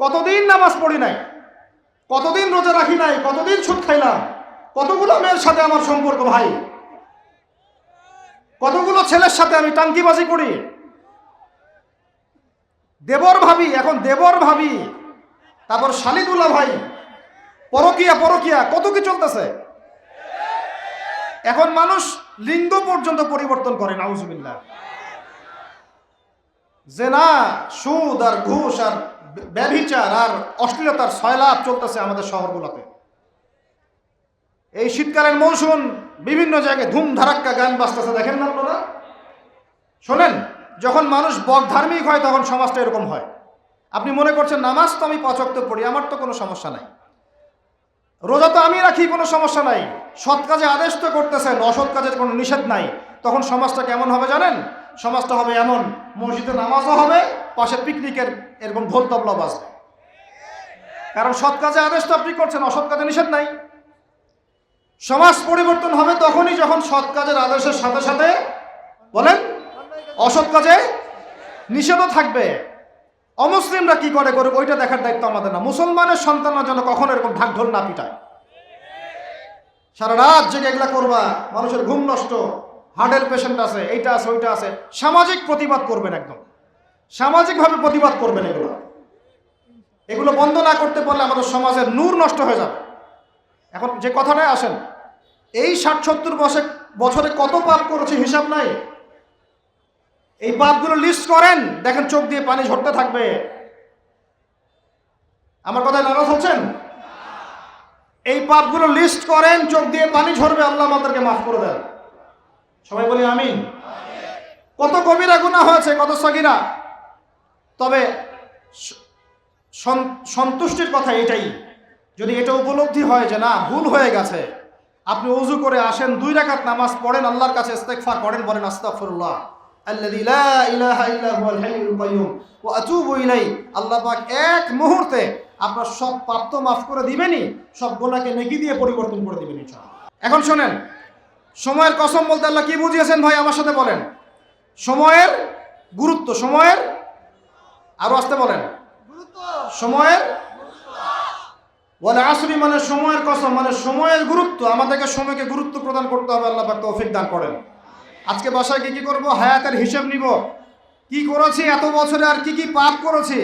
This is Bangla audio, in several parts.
কতদিন নামাজ পড়ি নাই? কতদিন রোজা রাখি নাই? কতদিন সুদ খাইলাম? কতগুলো মেয়ের সাথে আমার সম্পর্ক ভাই? কতগুলো ছেলের সাথে আমি টাঙ্কিবাজি করি? দেবর ভাবি, এখন দেবর ভাবি। তারপর শালিদুল্লাহ ভাই, পরকিয়া পরকিয়া, কত কি চলতেছে? এখন মানুষ লিঙ্গ পর্যন্ত পরিবর্তন করে, নাউজুবিল্লাহ। না সুদ আর ঘুষ আর ব্যভিচার আর অশ্লীলতার সয়লাভ চলতেছে আমাদের শহরগুলোতে। এই শীতকালের মৌসুম বিভিন্ন জায়গায় ধুম ধারাক্কা গান বাজতেছে, দেখেন না আপনারা? শোনেন, যখন মানুষ বক ধার্মিক হয়, তখন সমাজটা এরকম হয়। আপনি মনে করছেন, নামাজ তো আমি পচক্ত পড়ি, আমার তো কোনো সমস্যা নাই। রোজা তো আমি রাখি, কোনো সমস্যা নাই। সৎ কাজে আদেশ তো করতেছেন, অসৎ কাজের কোনো নিষেধ নাই। তখন সমাজটা কেমন হবে জানেন? সমাজটা হবে এমন, মসজিদে নামাজও হবে, পাশে পিকনিকের এরকম ঢোল তবলা বাজবে। কারণ সৎ কাজে আদেশ তো আপনি করছেন, অসৎ কাজে নিষেধ নাই। সমাজ পরিবর্তন হবে তখনই যখন সৎ কাজের আদেশের সাথে সাথে, বলেন, অসৎ কাজে নিষেধও থাকবে। অমুসলিমরা কি করে করুক ওইটা দেখার দায়িত্ব আমাদের না। মুসলমানের সন্তানরা যেন কখনো এরকম ঢাকঢোল না পিটায়। সারা রাত জেগে এগুলা করবা, মানুষের ঘুম নষ্ট। হার্টের পেশেন্ট আছে, এইটা আছে, ওইটা আছে। সামাজিক প্রতিবাদ করবেন একদম। সামাজিকভাবে প্রতিবাদ করবেন এগুলো। এগুলো বন্ধ না করতে পারলে আমাদের সমাজের নূর নষ্ট হয়ে যাবে। এখন যে কথাটায় আসেন, এই ষাট সত্তর বছর বছরে কত পাপ করেছে হিসাব নাই? এই পাপগুলো লিস্ট করেন, দেখেন চোখ দিয়ে পানি ঝরতে থাকবে। আমার কথায় নারাজ হচ্ছেন? এই পাপগুলো লিস্ট করেন, চোখ দিয়ে পানি ঝরবে, আল্লাহ আমাদেরকে মাফ করে দেন। সবাই বলি আমিন। কত কবিরা গুণা হয়েছে, কত সগিরা। তবে সন্তুষ্টির কথা এটাই। যদি এটা উপলব্ধি হয় যে না, ভুল হয়ে গেছে, আপনি অজু করে আসেন, দুই রাকাত নামাজ পড়েন, আল্লাহর কাছে ইস্তেগফার করেন, বলেন ইলাইহি। আল্লাহ এক মুহূর্তে আপনার সব পাপ মাফ করে দিবেনই সব গোলাকে নেকি দিয়ে পরিবর্তন করে দিবেন এখন শুনেন সময়ের কসম বলতে আল্লাহ কি বুঝিয়েছেন ভাই? আমার সাথে বলেন। সময়ের গুরুত্ব, সময়ের আরও আসতে বলেন। সময়ের বলে আসরি মানে সময়ের কসম মানে সময়ের গুরুত্ব। আমাদেরকে সময়কে গুরুত্ব প্রদান করতে হবে, আল্লাহ পাক তৌফিক দান করেন। আজকে বাসায় গিয়ে কি করব? হায়াতের হিসেব নিব। কি করেছি? এত বছরে আর কি কি পাপ করেছি?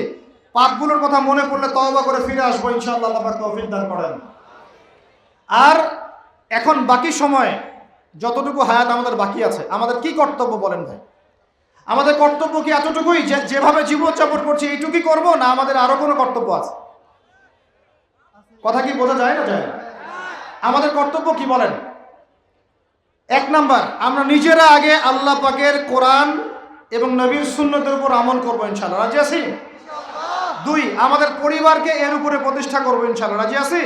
পাপগুলোর কথা মনে পড়লে তওবা করে ফিরে আসব, ইনশাআল্লাহ আল্লাহ পাক তৌফিক দান করেন। আর এখন বাকি সময় যতটুকু হায়াত আমাদের বাকি আছে, আমাদের কি কর্তব্য বলেন ভাই? আমাদের কর্তব্য কি এতটুকুই যে যেভাবে জীবনযাপন করছি এইটুকুই করব না আমাদের আরও কোনো কর্তব্য আছে? কথা কি বোঝা যায় না যায় আমাদের কর্তব্য কি বলেন? এক নাম্বার, আমরা নিজেরা আগে আল্লাহ পাকের কোরআন এবং নবীর সুন্নতের উপর আমল করব ইনশাল্লাহ রাজি আছি? দুই, আমাদের পরিবারকে এর উপরে প্রতিষ্ঠা করব ইনশাল্লাহ রাজি আছি?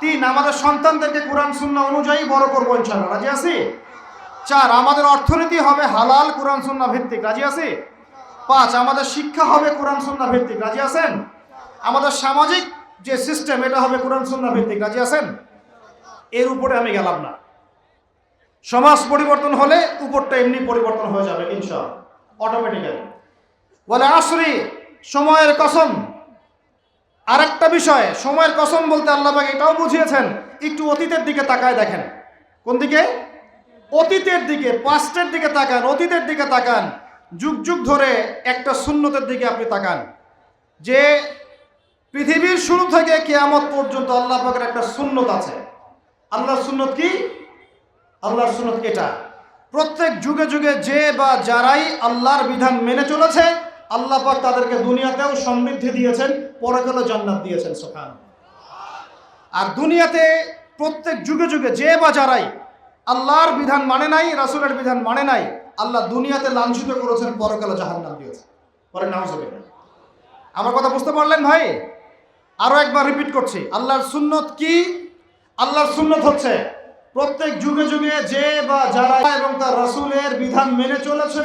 তিন, আমাদের সন্তানদেরকে কোরআন শূন্য অনুযায়ী বড় করব ইনশাল্লাহ রাজি আছি? চার, আমাদের অর্থনীতি হবে হালাল, কোরআন সুন্না ভিত্তিক। রাজি আছি? পাঁচ, আমাদের শিক্ষা হবে কোরআন সুন্না ভিত্তিক। রাজি আছেন? আমাদের সামাজিক যে সিস্টেম, এটা হবে কোরআন সুন্না ভিত্তিক। রাজি আছেন? এর উপরে আমি গেলাম না। সমাজ পরিবর্তন হলে উপরটা এমনি পরিবর্তন হয়ে যাবে ইনশা অটোমেটিক্যালি বলে আসরি সময়ের কসম। আরেকটা বিষয়, সময়ের কসম বলতে আল্লাহ পাক এটাও বুঝিয়েছেন, একটু অতীতের দিকে তাকায় দেখেন। কোন দিকে? অতীতের দিকে পাস্টের দিকে তাকান, অতীতের দিকে তাকান। যুগ যুগ ধরে একটা শূন্যতের দিকে আপনি তাকান। যে পৃথিবীর শুরু থেকে কেয়ামত পর্যন্ত আল্লাহ পাকের একটা সুন্নত আছে। আল্লাহর সুন্নত কি? আল্লাহর সুন্নত এটা। প্রত্যেক যুগে যুগে যে বা যারাই আল্লাহর বিধান মেনে চলেছে আল্লাহ পাক তাদেরকে দুনিয়াতেও সমৃদ্ধি দিয়েছেন পরকালে জান্নাত দিয়েছেন সোখান আর দুনিয়াতে প্রত্যেক যুগে যুগে যে বা যারাই আল্লাহর বিধান মানে নাই, রাসূলের বিধান মানে নাই, আল্লাহ দুনিয়াতে লাঞ্ছিত করেছেন পরকালে জাহান্নাম দিয়েছেন। পরে হবে আমার কথা বুঝতে পারলেন ভাই? আরও একবার রিপিট করছি, আল্লাহর সুন্নত কি? আল্লাহর সুন্নত হচ্ছে প্রত্যেক যুগে যুগে যে বা যারা এবং তার রাসূলের বিধান মেনে চলেছে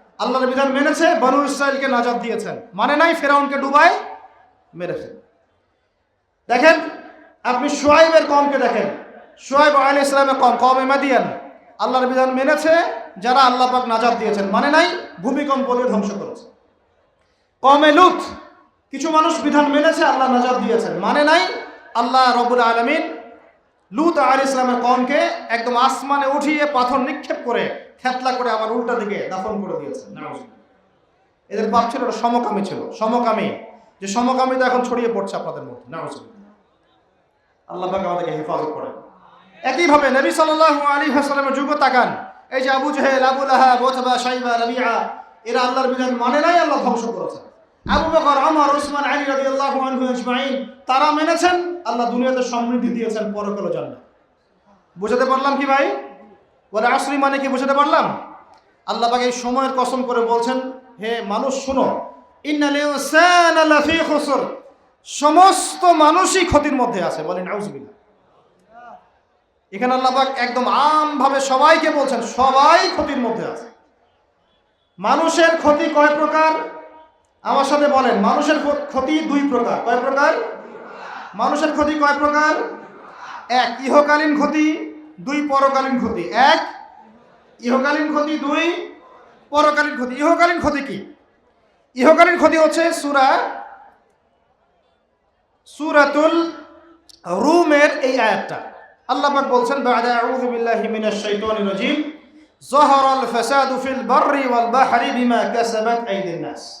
আল্লাহর বিধান মেনেছে, বনু ইসরায়েলকে নাজাদ দিয়েছেন। মানে নাই ফেরাউনকে ডুবায় মেরেছেন দেখেন, আপনি সোয়াইবের কমকে দেখেন। সোয়াইব আলী ইসলামের কম কম এমাদিয়ান আল্লাহর বিধান মেনেছে, যারা আল্লাহ পাক নাজাদ দিয়েছেন। মানে নাই ভূমিকম্প দিয়ে ধ্বংস করেছে। কমে লুত, কিছু মানুষ বিধান মেনেছে, আল্লাহ নাজাদ দিয়েছেন। মানে নাই আল্লাহ রবুল আলমিন লুত আল ইসলামের কমকে একদম আসমানে উঠিয়ে পাথর নিক্ষেপ করে খেতলা করে আবার উল্টা দিকে দাফন করে দিয়েছেন এদের পাপ ছিল ওটা সমকামী ছিল। সমকামী। যে সমকামিতা এখন ছড়িয়ে পড়ছে আপনাদের মধ্যে। আল্লাহ পাক আমাদেরকে হেফাজত করে একইভাবে নবী সাল্লাল্লাহু আলাইহি ওয়াসাল্লামের যুগ তাকান। এই যে আবু জাহেল আবু লাহাব ওতবা শাইবা রাবিআ এরা আল্লাহর বিধান মানে নাই আল্লাহ ধ্বংস করেছেন। আবু বকর, ওমর ওসমান আলী রাদিয়াল্লাহু আনহু আজমাইন, তারা মেনেছেন, আল্লাহ দুনিয়াতে সমৃদ্ধি দিয়েছেন, পরকাল জান্নাত। বুঝাতে পারলাম কি ভাই? বলে আসরি মানে কি বুঝাতে পারলাম? আল্লাহ পাক এই সময়ের কসম করে বলছেন, হে মানুষ, শুনো সমস্ত মানুষই ক্ষতির মধ্যে আছে, বলেন আউযুবিল্লাহ এখানে আল্লাহ পাক একদম আমভাবে সবাইকে বলছেন, সবাই ক্ষতির মধ্যে আছে। মানুষের ক্ষতি কয় প্রকার? আমার সাথে বলেন, মানুষের ক্ষ- ক্ষতি দুই প্রকার। কয় প্রকার? মানুষের ক্ষতি কয় প্রকার? এক, ইহকালীন ক্ষতি, দুই, পরকালীন ক্ষতি। এক, ইহকালীন ক্ষতি, দুই, পরকালীন ক্ষতি। ইহকালীন ক্ষতি কি? ইহকালীন ক্ষতি হচ্ছে সুরা, সুরাতুল রুমের এই আয়াতটা। আল্লাহ পাক বলছেন, বাদা আউযু বিল্লাহি মিনাশ শাইতানির রাজিম যাহারাল ফাসাদু ফিল বাররি ওয়াল বাহরি বিমা কাসাবাত আইদিন নাস।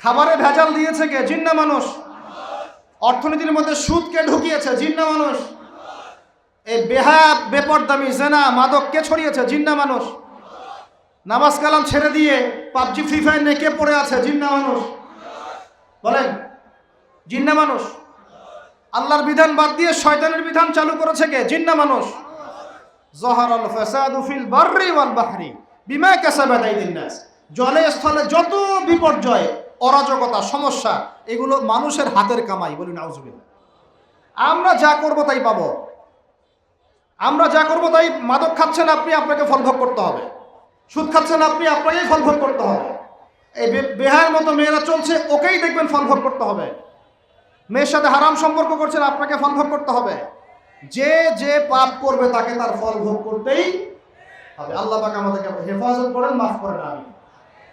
খাবারে ভেজাল দিয়েছে কে? জিন্না মানুষ। অর্থনীতির মধ্যে সুদকে ঢুকিয়েছে? জিন্না মানুষ। এই বেহা বেপরদামি, জেনা, মাদক কে ছড়িয়েছে? জিন্না মানুষ। নামাজ কালাম ছেড়ে দিয়ে পাবজি, ফ্রি ফায়ার নেকে পড়ে আছে? জিন্না মানুষ। বলেন, জিন্না মানুষ। আল্লাহর বিধান বাদ দিয়ে শয়তানের বিধান চালু করেছে কে? জিন্না মানুষ। জহরাল ফাসাদু ফিল বাররি ওয়াল বাহরি বিমা কাসাবাত আইদিন নাস। জলে স্থলে যত বিপর্যয় অরাজকতা, সমস্যা, এগুলো মানুষের হাতের কামাই বলি নাউজুবিল্লাহ। আমরা যা করব তাই পাবো। আমরা যা করব তাই মাদক খাচ্ছেন আপনি, আপনাকে ফল ভোগ করতে হবে। সুদ খাচ্ছেন আপনি, আপনাকেই ফল ভোগ করতে হবে। এই বেহার মতো মেয়েরা চলছে, ওকেই দেখবেন ফল ভোগ করতে হবে। মেয়ের সাথে হারাম সম্পর্ক করছেন, আপনাকে ফল ভোগ করতে হবে। যে যে পাপ করবে তাকে তার ফল ভোগ করতেই হবে। আল্লাহ পাক আমাদেরকে হেফাজত করেন, মাফ করেন আমি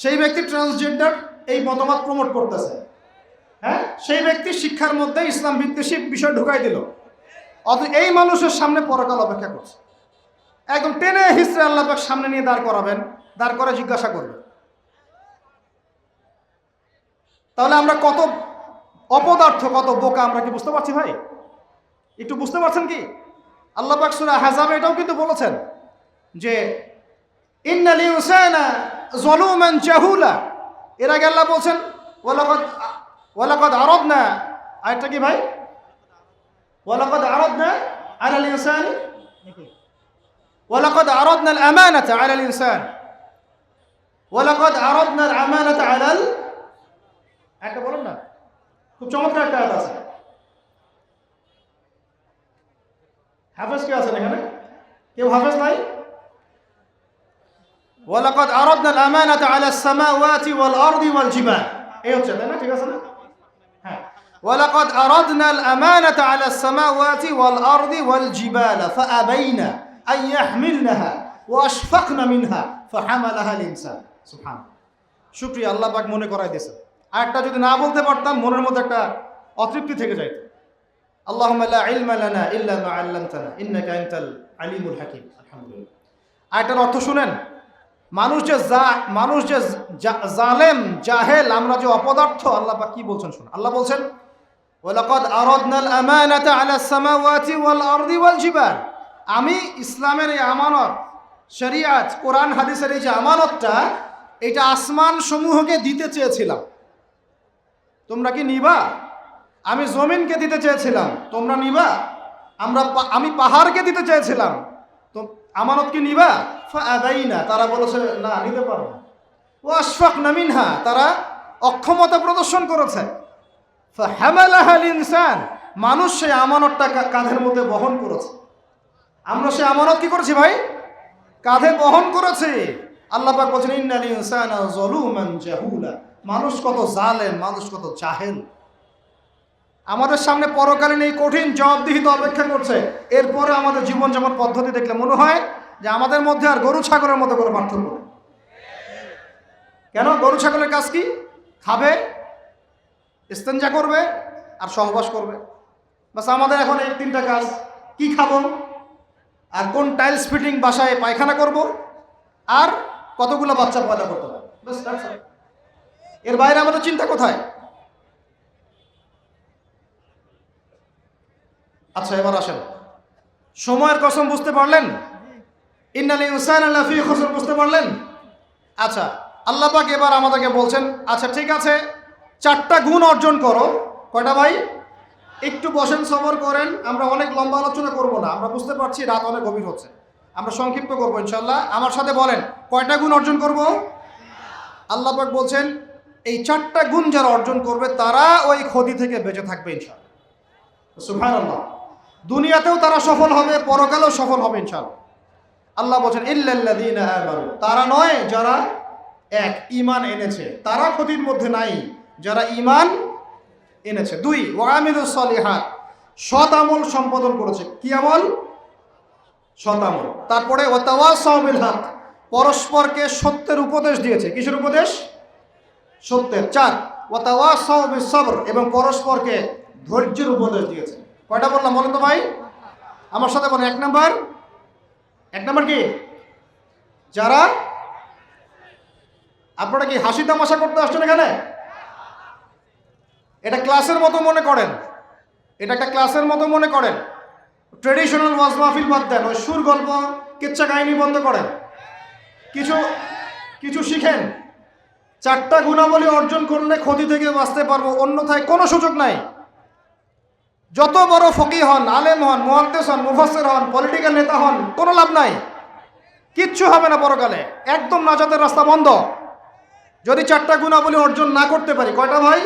সেই ব্যক্তি ট্রান্সজেন্ডার এই মতামত প্রমোট করতেছে। হ্যাঁ? সেই ব্যক্তি শিক্ষার মধ্যে ইসলাম ভিত্তিক বিষয় ঢুকাই দিল। অত এই মানুষের সামনে পরকাল অপেক্ষা করছে। একদম টেনে হিস্ট্রি আল্লাপাক সামনে নিয়ে দাঁড় করাবেন, দাঁড় করে জিজ্ঞাসা করবেন। তাহলে আমরা কত অপদার্থ, কত বোকা আমরা কি বুঝতে পারছি ভাই? একটু বুঝতে পারছেন কি? আল্লাহ সূরা হাজাবে এটাও কিন্তু বলেছেন যে, ইন্নাল ইনসানা যালুমান জাহুলা এর আগে আল্লাহ বলছেন, ওয়ালাকাদ ওয়ালাকাদ আরাদনা। আরেকটা কি ভাই? ওয়ালাকাদ আরাদনা আলাল ইনসান। ওয়ালাকাদ আরাদনা আল আমানাতা আলাল ইনসান। ওয়ালাকাদ আরাদনা আল আমানাতা আলাল একটা বলুন না। খুব চমৎকার একটা আয়াত আছে। হাফেজ কে আছেন এখানে? কেউ হাফেজ নাই? ওয়ালাকাদ আরাদনা আল আমানাতা আলাস সামাওয়াতি ওয়াল আরদি ওয়াল জিবাল এই হচ্ছে তাই না ঠিক আছে না হ্যাঁ ولقد أردنا الأمانة على السماوات والأرض والجبال فأبين أن يحملنها وأشفقن منها فحملها الإنسان سبحان শুক্রিয়া আল্লাহ পাক মনে করাই দিয়েছে আর একটা যদি না বলতে পারতাম মনের মধ্যে একটা অতৃপ্তি থেকে যাইত আল্লাহুম্মা লা ইলমা লানা ইল্লা মা 'আল্লামতানা ইন্নাকা আনতাল আলিমুল হাকিম আলহামদুলিল্লাহ আয়টার অর্থ শুনেন মানুষ যে মানুষ যে জালেম, জাহেল, আমরা যে অপদার্থ, আল্লাহ পাক কি বলছেন শুনুন। আল্লাহ বলছেন, ওয়ালাকাদ আরাদনাল আমানাতা আলা সামাওয়াতি ওয়াল আরদি ওয়াল জিবাল। আমি ইসলামের এই আমানত, শরিয়াত, কোরআন, হাদিসের এই যে আমানতটা, এটা আসমান সমূহকে দিতে চেয়েছিলাম। তোমরা কি নিবা? আমি জমিনকে দিতে চেয়েছিলাম। তোমরা নিবা? আমরা আমি পাহাড়কে দিতে চেয়েছিলাম। আমানত কি নিবা? না তারা বলেছে, না, নিতে পারো না। ও আশফাক নামিনহা তারা অক্ষমতা প্রদর্শন করেছে। ফাহামালাহাল ইনসান মানুষ সেই আমানতটা কাঁধের মধ্যে বহন করেছে। আমরা সেই আমানত কি করেছি ভাই? কাঁধে বহন করেছি। আল্লাহ পাক বলছেন, ইন্নাল ইনসানা যালুমান জাহুলা। মানুষ কত জালেম, মানুষ কত জাহেল। আমাদের সামনে পরকালীন এই কঠিন জবাবদিহিত অপেক্ষা করছে। এরপরে আমাদের জীবনযাপন পদ্ধতি দেখলে মনে হয় যে আমাদের মধ্যে আর গরু ছাগলের মতো করে পার্থক্য। কেন? গরু ছাগলের কাজ কি? খাবে, ইস্তেঞ্জা করবে আর সহবাস করবে। বাস আমাদের এখন এই তিনটা কাজ। কি খাব? আর কোন টাইলস ফিটিং বাসায় পায়খানা করব? আর কতগুলো বাচ্চা পয়দা করতে হবে. এর বাইরে আমাদের চিন্তা কোথায়? আচ্ছা এবার আসেন। সময়ের কসম বুঝতে পারলেন? ইন্নাল ইনসান আল্লাহ ফি বুঝতে পারলেন? আচ্ছা আল্লাহ পাক এবার আমাদেরকে বলছেন আচ্ছা ঠিক আছে, চারটা গুণ অর্জন করো। কয়টা ভাই? একটু বসেন, সবর করেন, আমরা অনেক লম্বা আলোচনা করব না, আমরা বুঝতে পারছি রাত অনেক গভীর হচ্ছে। আমরা সংক্ষিপ্ত করব ইনশাল্লাহ আমার সাথে বলেন, কয়টা গুণ অর্জন করব? আল্লাহ পাক বলছেন, এই চারটা গুণ যারা অর্জন করবে, তারা ওই ক্ষতি থেকে বেঁচে থাকবে ইনশাল্লাহ সুবহানাল্লাহ। দুনিয়াতেও তারা সফল হবে, পরকালেও সফল হবে ইনশাল্লাহ আল্লাহ বলছেন, ইল্লাল্লাযীনা আমানু। তারা নয়, যারা এক, ঈমান এনেছে। তারা ক্ষতির মধ্যে নাই, যারা ঈমান এনেছে। দুই ওয়ামিলুস সলিহাত। সৎ আমল সম্পাদন করেছে। কি আমল? সৎ আমল। তারপরে ওয়াতাওয়াসাউ বিল হক। পরস্পরকে সত্যের উপদেশ দিয়েছে। কিসের উপদেশ? সত্যের। চার ওয়াতাওয়াসাউ বিস সবর। এবং পরস্পরকে ধৈর্যের উপদেশ দিয়েছে। কয়টা বললাম বলেন তো ভাই? আমার সাথে বলেন, এক নাম্বার। এক নাম্বার কি? যারা আপনারা কি হাসি তামাশা করতে আসছেন এখানে? এটা ক্লাসের মতো মনে করেন। এটা একটা ক্লাসের মতো মনে করেন। ট্রেডিশনাল ওয়াজ মাহফিল বাদ দেন, ওই সুর গল্প, কিচ্ছা কাহিনী বন্ধ করেন। কিছু কিছু শিখেন। চারটা গুণাবলী অর্জন করলে ক্ষতি থেকে বাঁচতে পারব, অন্যথায় কোনো সুযোগ নাই। যত বড় ফকি হন, আলেম হন, মোহাদ্দেস হন মুফাসের হন পলিটিক্যাল নেতা হন, কোনো লাভ নাই। কিচ্ছু হবে না পরকালে। একদম নাজাতের রাস্তা বন্ধ। যদি চারটা গুণাবলী অর্জন না করতে পারি, কয়টা ভাই?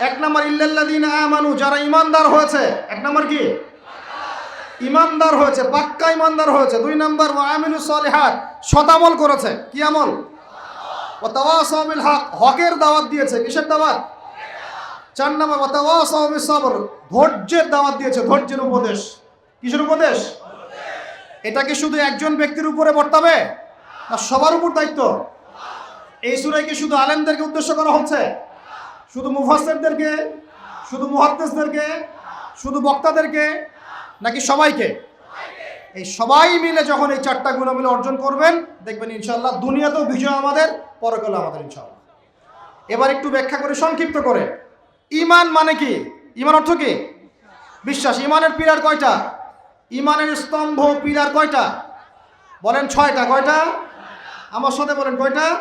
এক নম্বর ইল্লাল্লাদিন আমানু, যারা ইমানদার হয়েছে। এক নম্বর কি? ইমানদার হয়েছে, পাক্কা ইমানদার হয়েছে। দুই নম্বর ওয়ামিনু সলিহাত শতামল করেছে। কি আমল? ও তাওয়াসাবিল হক, হকের দাওয়াত দিয়েছে। কিসের দাওয়াত? চার নম্বর সবর ধৈর্যের দাওয়াত দিয়েছে, ধৈর্যের উপদেশ। কিসের উপদেশ? এটা কি শুধু একজন ব্যক্তির উপরে বর্তাবে? না, সবার উপর দায়িত্ব? এই সুরাই কি শুধু আলেমদেরকে উদ্দেশ্য করা হচ্ছে? শুধু মুফাসসিরদেরকে? শুধু মুহাদ্দিসদেরকে? শুধু বক্তাদেরকে? নাকি সবাইকে? এই সবাই মিলে যখন এই চারটা গুণাবলী অর্জন করবেন, দেখবেন ইনশাল্লাহ দুনিয়াতেও বিজয় আমাদের পরকালে আমাদের ইনশাল্লাহ এবার একটু ব্যাখ্যা করে সংক্ষিপ্ত করে। ইমান মানে কি? ইমান অর্থ কি? বিশ্বাস। ইমানের পিলার কয়টা? ইমানের স্তম্ভ পিলার কয়টা? বলেন ছয়টা। কয়টা? আমার সাথে বলেন কয়টা?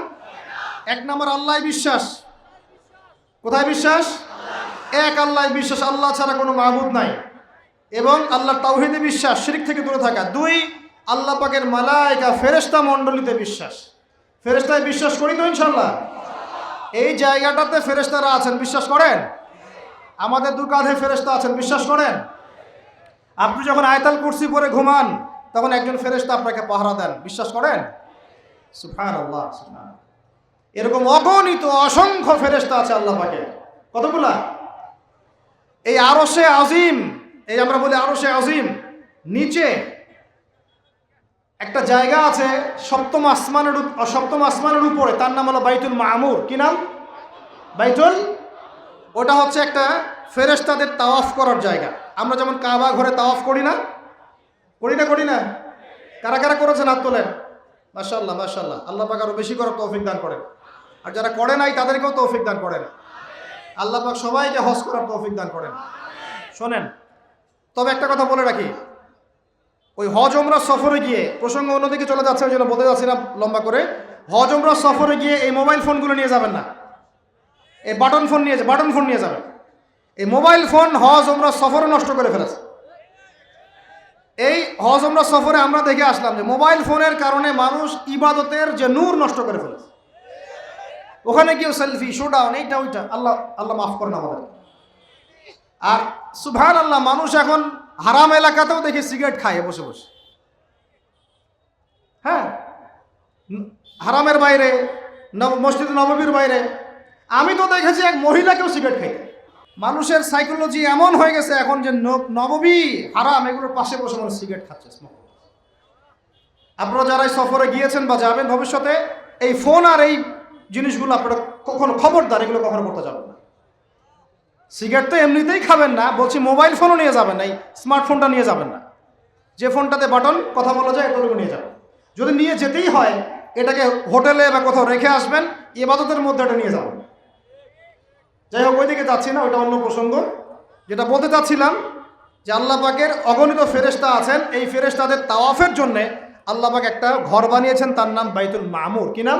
এক নম্বর আল্লাহ বিশ্বাস। কোথায় বিশ্বাস? এক আল্লাহ বিশ্বাস। আল্লাহ ছাড়া কোনো মাহবুদ নাই। এবং আল্লাহ তাওহিদে বিশ্বাস। শিরিক থেকে দূরে থাকা। দুই, আল্লাহ পাকের মালাইকা ফেরেস্তা মণ্ডলীতে বিশ্বাস। ফেরেস্তায় বিশ্বাস করি তো ইনশাল্লাহ এই জায়গাটাতে ফেরেস্তারা আছেন, বিশ্বাস করেন? আমাদের দু কাঁধে ফেরেস্তা আছেন, বিশ্বাস করেন? আপনি যখন আয়তাল কুর্সি পরে ঘুমান, তখন একজন ফেরেস্তা আপনাকে পাহারা দেন, বিশ্বাস করেন? আল্লাহ এরকম অগণিত, অসংখ্য ফেরেস্তা আছে আল্লাহ পাকে। কতগুলা? এই আরশে আজিম, এই আমরা বলি আরশে আজিম, নিচে একটা জায়গা আছে সপ্তম আসমানের সপ্তম আসমানের উপরে, তার নাম হলো বাইতুল মামুর। কি নাম? বাইতুল? ওটা হচ্ছে একটা ফেরেশতাদের তাওয়াফ করার জায়গা। আমরা যেমন কাবা ঘরে তাওয়াফ করি না করি না করি না? কারা কারা করেছেন হাত তোলেন? মাশাল্লাহ মাশাল্লাহ আল্লাহ পাক আরও বেশি করে তৌফিক দান করেন। আর যারা করে নাই, তাদেরকেও তৌফিক দান করেন। আল্লাহ পাক সবাইকে হজ করার তৌফিক দান করেন। শোনেন, তবে একটা কথা বলে রাখি। ওই হজ ওমরা সফরে গিয়ে প্রসঙ্গ অন্যদিকে চলে যাচ্ছে, ওই জন্য বলতে যাচ্ছি না লম্বা করে। হজ ওমরা সফরে গিয়ে এই মোবাইল ফোনগুলো নিয়ে যাবেন না। এই বাটন ফোন নিয়ে বাটন ফোন নিয়ে যাবেন। এই মোবাইল ফোন হজ ওমরা সফরে নষ্ট করে ফেলেছে। এই হজ ওমরা সফরে আমরা দেখে আসলাম যে মোবাইল ফোনের কারণে মানুষ ইবাদতের যে নূর নষ্ট করে ফেলেছে। ওখানে গিয়ে সেলফি শোডাউন এইটা, ওইটা। আল্লাহ আল্লাহ মাফ করেন আমাদের আর সুভান আল্লাহ মানুষ এখন হারাম এলাকাতেও দেখি সিগারেট খায় বসে বসে। হ্যাঁ? হারামের বাইরে মসজিদ নববীর বাইরে। আমি তো দেখেছি এক মহিলাকেও সিগারেট খাইতে। মানুষের সাইকোলজি এমন হয়ে গেছে এখন যে ন- নববী, হারাম, এগুলোর পাশে বসে মানুষ সিগারেট খাচ্ছে আপনারা যারা সফরে গিয়েছেন বা যাবেন ভবিষ্যতে, এই ফোন আর এই জিনিসগুলো আপনারা কখনো খবরদার, এগুলো কখনো করতে যাবেন না। সিগারেট তো এমনিতেই খাবেন না, বলছি মোবাইল ফোনও নিয়ে যাবেন না স্মার্টফোনটা নিয়ে যাবেন না। যে ফোনটাতে বাটন, কথা বলা যায়, এতটুকু নিয়ে যাবেন। যদি নিয়ে যেতেই হয়, এটাকে হোটেলে বা কোথাও রেখে আসবেন এবাদতের মধ্যে এটা নিয়ে যাবেন। যাই হোক, ওইদিকে যাচ্ছি না, ওইটা অন্য প্রসঙ্গ। যেটা বলতে চাচ্ছিলাম, যে আল্লাহ পাকের অগণিত ফেরেস্তা আছেন। এই ফেরেস্তাদের তাওয়াফের জন্যে আল্লাহ পাক একটা ঘর বানিয়েছেন, তার নাম বাইতুল মামুর। কি নাম?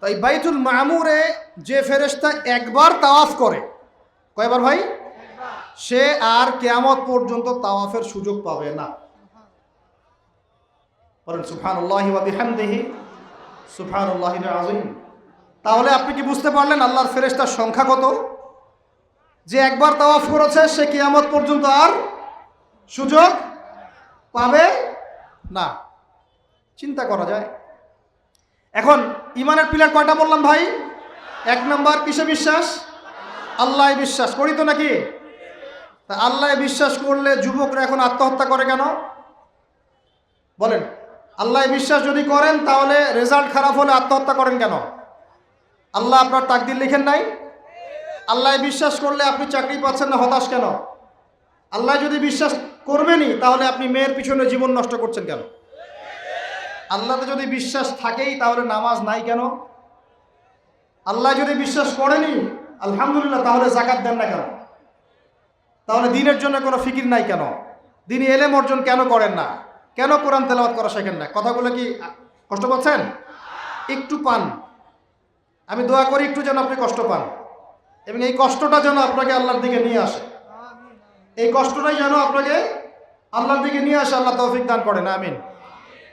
তাই বাইতুল মামুরে যে ফেরেস্তা একবার তাওয়াফ করে কয়বার ভাই? সে আর কেয়ামত পর্যন্ত তাওয়াফের সুযোগ পাবে না। বলেন সুফানুল্লাহ বিহামদিহি সুফানুল্লাহ আজিম তাহলে আপনি কি বুঝতে পারলেন আল্লাহর ফেরেস্তার সংখ্যা কত? যে একবার তাওয়াফ করেছে, সে কেয়ামত পর্যন্ত আর সুযোগ পাবে না। চিন্তা করা যায়। এখন, ইমানের পিলার কয়টা বললাম ভাই? এক নম্বর, কিসে বিশ্বাস? আল্লাহ বিশ্বাস, করি তো নাকি? তা আল্লাহ বিশ্বাস করলে যুবকরা এখন আত্মহত্যা করে কেন? বলেন আল্লাহ বিশ্বাস যদি করেন, তাহলে রেজাল্ট খারাপ হলে আত্মহত্যা করেন কেন? আল্লাহ আপনার তাকদির লিখেন নাই? আল্লাহ বিশ্বাস করলে আপনি চাকরি পাচ্ছেন না, হতাশ কেন? আল্লাহ যদি বিশ্বাস করবেনই, তাহলে আপনি মেয়ের পিছনে জীবন নষ্ট করছেন কেন? আল্লাহতে যদি বিশ্বাস থাকেই, তাহলে নামাজ নাই কেন? আল্লাহ যদি বিশ্বাস করেনি আলহামদুলিল্লাহ, তাহলে জাকাত দেন না কেন? তাহলে দিনের জন্য কোনো ফিকির নাই কেন? দিনই এলেম অর্জন কেন করেন না? কেন কোরআন তেলাওয়াত করা শেখেন না? কথাগুলো কি কষ্ট পাচ্ছেন? একটু পান। আমি দোয়া করি একটু যেন আপনি কষ্ট পান। এবং এই কষ্টটা যেন আপনাকে আল্লাহর দিকে নিয়ে আসে। এই কষ্টটাই যেন আপনাকে আল্লাহর দিকে নিয়ে আসে, আল্লাহ তৌফিক দান করেন, আমিন।